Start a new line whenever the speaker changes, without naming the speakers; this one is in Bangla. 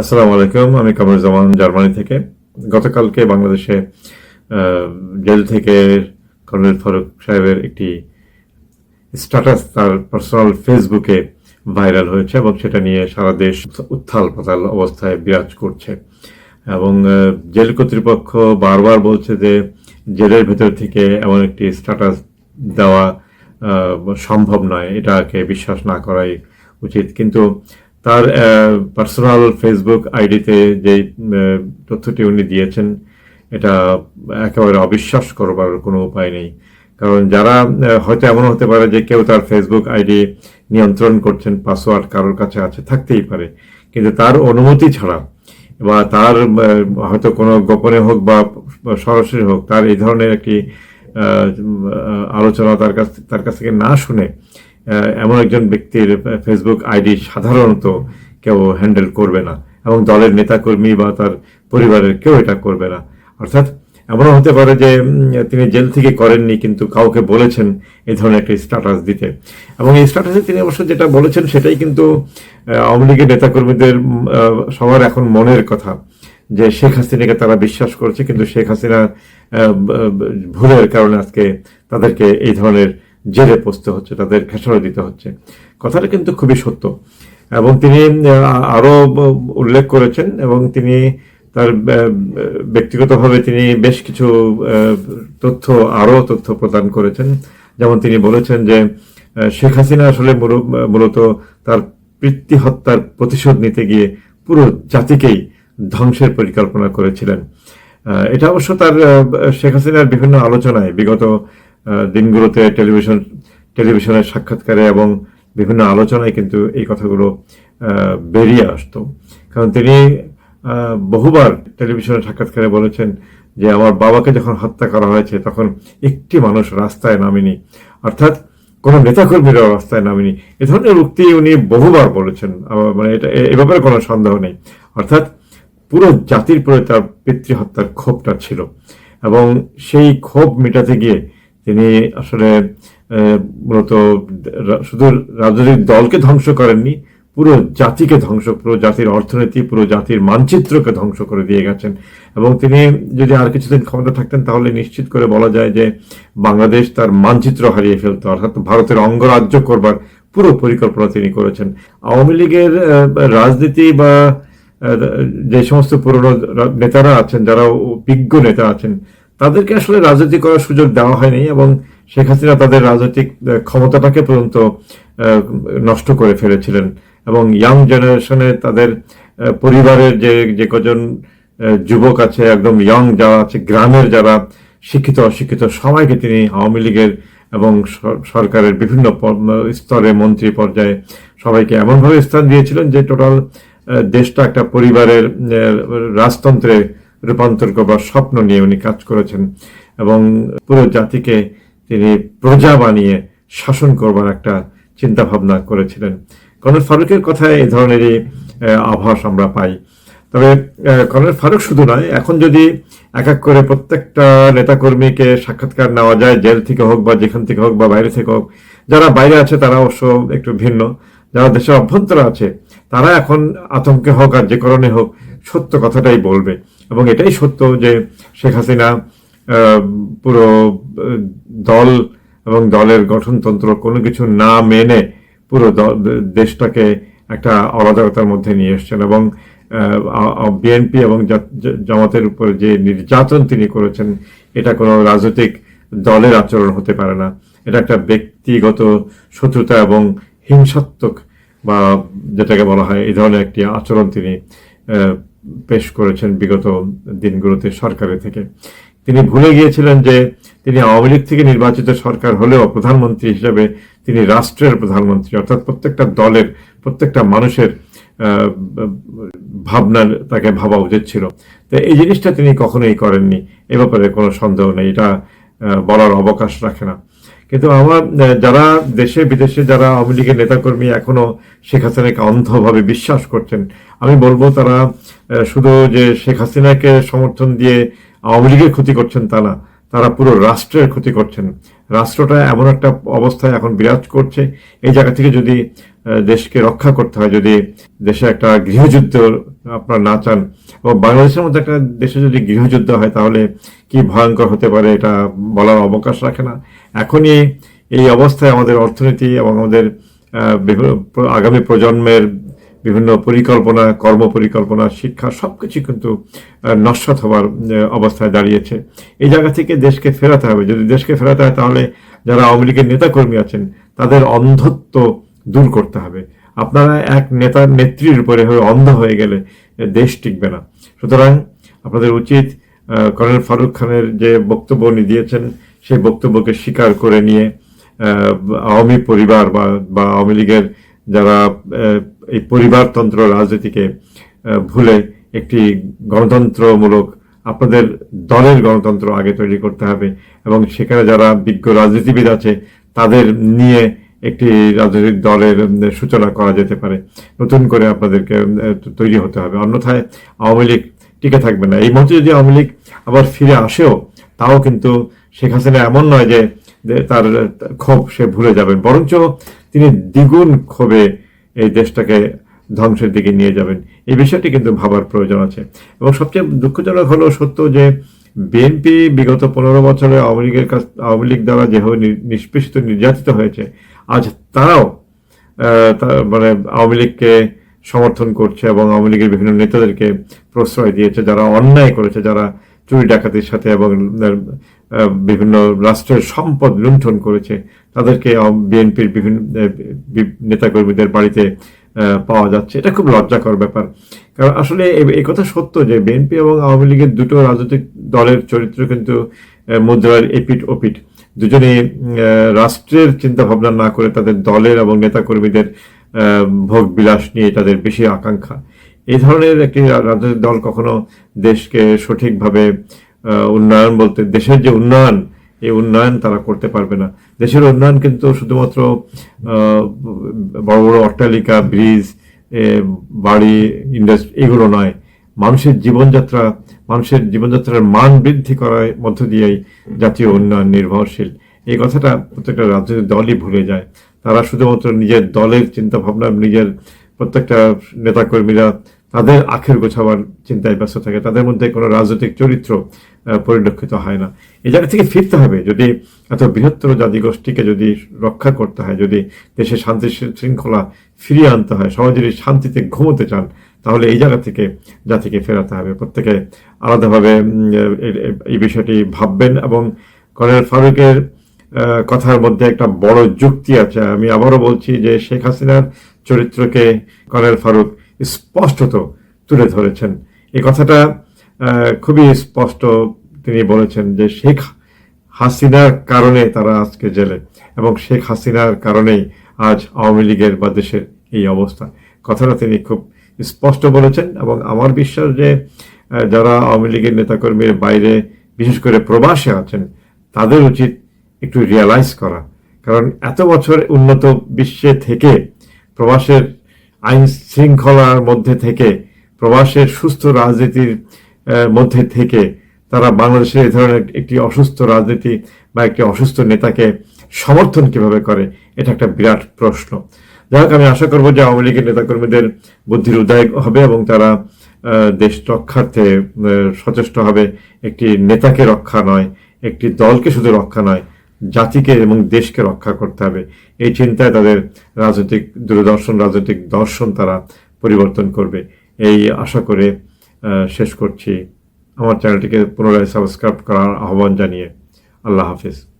আসসালামু আলাইকুম। আমি কামরুজ্জামান জার্মানি থেকে। গতকালকে বাংলাদেশে জেল থেকে কর্নেল ফারুক সাহেবের একটি স্ট্যাটাস তার পার্সোনাল ফেসবুকে ভাইরাল হয়েছে এবং সেটা নিয়ে সারা দেশ উত্থাল পাতাল অবস্থায় বিরাজ করছে। এবং জেল কর্তৃপক্ষ বারবার বলছে যে জেলের ভেতর থেকে এমন একটি স্ট্যাটাস দেওয়া সম্ভব নয়। এটাকে বিশ্বাস না করাই উচিত। কিন্তু তার পার্সোনাল ফেসবুক আইডিতে যে তথ্যটি উনি দিয়েছেন, এটা একেবারে অবিশ্বাস করবার কোনো উপায় নেই। কারণ যারা হয়তো এমন হতে পারে যে কেউ তার ফেসবুক আইডি নিয়ন্ত্রণ করছেন পাসওয়ার্ড কারোর কাছে আছে, থাকতেই পারে। কিন্তু তার অনুমতি ছাড়া বা তার হয়তো কোনো গোপনে হোক বা সরাসরি হোক, তার এই ধরনের একটি আলোচনা তার কাছ তার কাছ থেকে না শুনে এমন একজন ব্যক্তির ফেসবুক আইডি সাধারণত কেউ হ্যান্ডেল করবে না এবং দলের নেতাকর্মী বা তার পরিবারের কেউ এটা করবে না। অর্থাৎ এমনও হতে পারে যে তিনি জেল থেকে করেননি কিন্তু কাউকে বলেছেন এই ধরনের একটি স্ট্যাটাস দিতে। এবং এই স্ট্যাটাসে তিনি অবশ্য যেটা বলেছেন সেটাই কিন্তু আওয়ামী লীগের নেতাকর্মীদের সবার এখন মনের কথা যে শেখ হাসিনাকে তারা বিশ্বাস করছে কিন্তু শেখ হাসিনা ভুলের কারণে আজকে তাদেরকে এই ধরনের জেলে পড়তে হচ্ছে তাদের খেসারত দিতে হচ্ছে। কথাটা কিন্তু খুবই সত্য। এবং তিনি আহ, আরও উল্লেখ করেছেন এবং তিনি তার ব্যক্তিগতভাবে তিনি বেশ কিছু তথ্য আরও তথ্য প্রদান করেছেন। যেমন তিনি বলেছেন যে শেখ হাসিনা আসলে মূল- মূলত তার পিতৃ হত্যার প্রতিশোধ নিতে গিয়ে পুরো জাতিকেই ধ্বংসের পরিকল্পনা করেছিলেন। এটা অবশ্য তার শেখ হাসিনার বিভিন্ন আলোচনায় বিগত দিনগুলোতে টেলিভিশন টেলিভিশনের সাক্ষাৎকারে এবং বিভিন্ন আলোচনায় কিন্তু এই কথাগুলো বেরিয়ে আসতো। কারণ তিনি বহুবার টেলিভিশনের সাক্ষাৎকারে বলেছেন যে, আমার বাবাকে যখন হত্যা করা হয়েছে, তখন একটি মানুষ রাস্তায় নামেনি। অর্থাৎ কোনো নেতাকর্মীরা রাস্তায় নামেনি। এ ধরনের উক্তি উনি বহুবার বলেছেন। মানে এটা এ- ব্যাপারে কোনো সন্দেহ নেই। অর্থাৎ পুরো জাতির প্রতি তার পিতৃহত্যার ক্ষোভটা ছিল। এবং সেই ক্ষোভ মেটাতে গিয়ে তিনি আসলে মূলত শুধু রাজনৈতিক দলকে ধ্বংস করেননি, পুরো জাতিকে ধ্বংস, পুরো জাতির অর্থনীতি, পুরো জাতির মানচিত্রকে ধ্বংস করে দিয়ে গেছেন। এবং তিনি যদি আর কিছুদিন ক্ষমতা থাকতেন, তাহলে নিশ্চিত করে বলা যায় যে বাংলাদেশ তার মানচিত্র হারিয়ে ফেলতো। অর্থাৎ ভারতের অঙ্গরাজ্য করবার পুরো পরিকল্পনা তিনি করেছেন। আওয়ামী লীগের রাজনীতি বা যে সমস্ত পুরনো নেতারা আছেন, যারা বিজ্ঞ নেতা আছেন তাদেরকে আসলে রাজনীতি করার সুযোগ দেওয়া হয়নি এবং শেখ হাসিনা তাদের রাজনৈতিক ক্ষমতাটাকে পর্যন্ত নষ্ট করে ফেলেছিলেন এবং ইয়াং জেনারেশনে তাদের পরিবারের যে যে কজন যুবক আছে, একদম ইয়ং যারা আছে, গ্রামের যারা শিক্ষিত, অশিক্ষিত, সবাইকে তিনি আওয়ামী লীগের এবং সর- সরকারের বিভিন্ন স্তরে, মন্ত্রী পর্যায়ে সবাইকে এমনভাবে স্থান দিয়েছিলেন যে টোটাল দেশটা একটা পরিবারের রাজতন্ত্রে রূপান্তর করবার স্বপ্ন নিয়ে উনি কাজ করেছেন এবং পুরো জাতিকে তিনি প্রজা বানিয়ে শাসন করবার একটা চিন্তা ভাবনা করেছিলেন। কর্নেল ফারুকের কথায় এই ধরনেরই আভাস আমরা পাই। তবে কর্নেল ফারুক শুধু নয়, এখন যদি এক এক করে প্রত্যেকটা নেতাকর্মীকে সাক্ষাৎকার নেওয়া যায়, জেল থেকে হোক বা যেখান থেকে হোক বা বাইরে থেকে হোক, যারা বাইরে আছে তারা অবশ্য একটু ভিন্ন। যারা দেশের অভ্যন্তরে আছে, তারা এখন আতঙ্কে হোক আর যে কারণে হোক, সত্য কথাটাই বলবে। এবং এটাই সত্য যে শেখ হাসিনা পুরো দল এবং দলের গঠনতন্ত্র কোনো কিছু না মেনে পুরো দেশটাকে একটা অরাজকতার মধ্যে নিয়ে এসছেন এবং বিএনপি এবং জামাতের উপর যে নির্যাতন তিনি করেছেন, এটা কোনো রাজনৈতিক দলের আচরণ হতে পারে না। এটা একটা ব্যক্তিগত শত্রুতা এবং হিংসাত্মক বা যেটাকে বলা হয়, এই ধরনের একটি আচরণ তিনি পেশ করেছেন বিগত দিনগুলোতে সরকারের থেকে। তিনি ভুলে গিয়েছিলেন যে তিনি আওয়ামী লীগ থেকে নির্বাচিত সরকার হলেও প্রধানমন্ত্রী হিসেবে তিনি রাষ্ট্রের প্রধানমন্ত্রী, অর্থাৎ প্রত্যেকটা দলের, প্রত্যেকটা মানুষের ভাবনার তাকে ভাবা উচিত ছিল। তো এই জিনিসটা তিনি কখনোই করেননি। এ ব্যাপারে কোনো সন্দেহ নেই। এটা বলার অবকাশ রাখে না। কিন্তু আমার যারা দেশে, বিদেশে যারা আওয়ামী লীগের নেতাকর্মী এখনও শেখ হাসিনাকে অন্ধভাবে বিশ্বাস করছেন, আমি বলব তারা শুধু যে শেখ হাসিনাকে সমর্থন দিয়ে আওয়ামী লীগের ক্ষতি করছেন তা না। তারা পুরো রাষ্ট্রের ক্ষতি করছেন। রাষ্ট্রটা এমন একটা অবস্থায় এখন বিরাজ করছে। এই জায়গা থেকে যদি দেশকে রক্ষা করতে হয়, যদি দেশে একটা গৃহযুদ্ধ আপনারা না চান এবং বাংলাদেশের মধ্যে একটা দেশে যদি গৃহযুদ্ধ হয়, তাহলে কি ভয়ঙ্কর হতে পারে এটা বলার অবকাশ রাখে না। এখনই এই অবস্থায় আমাদের অর্থনীতি এবং আমাদের আগামী প্রজন্মের বিভিন্ন পরিকল্পনা কর্ম পরিকল্পনা শিক্ষা সবকিছু কিন্তু আহ, নস্বাত হওয়ার অবস্থায় দাঁড়িয়েছে। এই জায়গা থেকে দেশকে ফেরাতে হবে। যদি দেশকে ফেরাতে হয় তাহলে যারা আওয়ামী লীগের নেতাকর্মী আছেন তাদের অন্ধত্ব দূর করতে হবে। আপনারা এক নেতার নেত্রীর উপরে হয়ে অন্ধ হয়ে গেলে দেশ টিকবে না। সুতরাং আপনাদের উচিত কর্নেল ফারুক খানের যে বক্তব্য উনি দিয়েছেন সেই বক্তব্যকে স্বীকার করে নিয়ে আওয়ামী পরিবার বা আওয়ামী লীগের যারা এই পরিবারতন্ত্র রাজনীতিকে ভুলে একটি গণতন্ত্রমূলক আপনাদের দলের গণতন্ত্র আগে তৈরি করতে হবে এবং সেখানে যারা বিজ্ঞ রাজনীতিবিদ আছে, তাদের নিয়ে একটি রাজনৈতিক দলের সূচনা করা যেতে পারে। নতুন করে আপনাদেরকে তৈরি হতে হবে। অন্যথায় আওয়ামী লীগ টিকে থাকবে না। এই মুহূর্তে যদি আওয়ামী লীগ আবার ফিরে আসেও, তাও কিন্তু শেখ হাসিনা এমন নয় যে তার ক্ষোভ সে ভুলে যাবেন। বরঞ্চ তিনি দ্বিগুণ ক্ষোভে এই দেশটাকে ধ্বংসের দিকে নিয়ে যাবেন। এই বিষয়টি কিন্তু ভাবার প্রয়োজন আছে। এবং সবচেয়ে দুঃখজনক হলো সত্য যে, বিএনপি বিগত পনেরো বছরে আওয়ামী লীগের কাছ, আওয়ামী লীগ দ্বারা যেভাবে নিষ্পেষিত, নির্যাতিত হয়েছে, আজ তারাও মানে আওয়ামী লীগকে সমর্থন করছে এবং আওয়ামী লীগের বিভিন্ন নেতাদেরকে প্রশ্রয় দিয়েছে, যারা অন্যায় করেছে, যারা চুরি ডাকাতির সাথে এবং বিভিন্ন রাষ্ট্রের সম্পদ লুণ্ঠন করেছে, তাদেরকে বিএনপির বিভিন্ন নেতাকর্মীদের বাড়িতে পাওয়া যাচ্ছে। এটা খুব লজ্জাকর ব্যাপার। কারণ আসলে এই কথা সত্য যে বিএনপি এবং আওয়ামী লীগের দুটো রাজনৈতিক দলের চরিত্র কিন্তু মুদ্রার এপিট ওপিট দুজনে রাষ্ট্রের চিন্তা ভাবনা না করে তাদের দলের এবং নেতাকর্মীদের ভোগ বিলাস নিয়ে তাদের বেশি আকাঙ্ক্ষা। এই ধরনের একটি রাজনৈতিক দল কখনো দেশকে সঠিকভাবে উন্নয়ন বলতে, দেশের যে উন্নয়ন, এই উন্নয়ন তারা করতে পারবে না। দেশের উন্নয়ন কিন্তু শুধুমাত্র বড় বড় অট্টালিকা, ব্রিজ বাড়ি ইন্ডাস্ট্রি এগুলো নয়। মানুষের জীবনযাত্রা, মানুষের জীবনযাত্রার মান বৃদ্ধি করার মধ্য দিয়েই জাতীয় উন্নয়ন নির্ভরশীল। এই কথাটা প্রত্যেকটা রাজনৈতিক দলই ভুলে যায়। তারা শুধুমাত্র নিজের দলের চিন্তা ভাবনা নিজের প্রত্যেকটা নেতাকর্মীরা তাদের আখের গোছাবার চিন্তায় ব্যস্ত থাকে, তাদের মধ্যে কোনো রাজনৈতিক চরিত্র পরিলক্ষিত হয় না। এই জায়গা থেকে ফিরতে হবে। যদি এত বৃহত্তর জাতিগোষ্ঠীকে যদি রক্ষা করতে হয়, যদি দেশে শান্তি শৃঙ্খলা ফিরিয়ে আনতে হয় সবাই যদি শান্তিতে ঘুমোতে চান, তাহলে এই জায়গা থেকে জাতিকে ফেরাতে হবে। প্রত্যেকে আলাদাভাবে এই বিষয়টি ভাববেন এবং কর্নেল ফারুকের কথার মধ্যে একটা বড় যুক্তি আছে। আমি আবারও বলছি যে শেখ হাসিনার চরিত্রকে কর্নেল ফারুক স্পষ্টত তুলে ধরেছেন। এই কথাটা খুবই স্পষ্ট তিনি বলেছেন যে শেখ হাসিনার কারণে তারা আজকে জেলে এবং শেখ হাসিনার কারণেই আজ আওয়ামী লীগের বা দেশের এই অবস্থা। কথাটা তিনি খুব স্পষ্ট বলেছেন এবং আমার বিশ্বাস যে যারা আওয়ামী লীগের নেতাকর্মীর বাইরে বিশেষ করে প্রবাসে আছেন, তাদের উচিত একটু রিয়ালাইজ করা। কারণ এত বছর উন্নত বিশ্বে থেকে প্রবাসের আইন শৃঙ্খলার মধ্যে থেকে, প্রবাসের সুস্থ রাজনীতির মধ্যে থেকে তারা বাংলাদেশের এ ধরনের একটি অসুস্থ রাজনীতি বা একটি অসুস্থ নেতাকে সমর্থন কীভাবে করে, এটা একটা বিরাট প্রশ্ন। যাই হোক, আমি আশা করব যে আওয়ামী লীগের নেতাকর্মীদের বুদ্ধির উদয় হবে এবং তারা দেশ রক্ষার্থে সচেষ্ট হবে। একটি নেতাকে রক্ষা নয়, একটি দলকে শুধু রক্ষা নয় জাতিকে এবং দেশকে রক্ষা করতে হবে। এই চিন্তায় তাদের রাজনৈতিক দূরদর্শন, রাজনৈতিক দর্শন তারা পরিবর্তন করবে। এই আশা করে শেষ করছি। আমার চ্যানেলটিকে পুনরায় সাবস্ক্রাইব করার আহ্বান জানিয়ে আল্লাহ হাফিজ।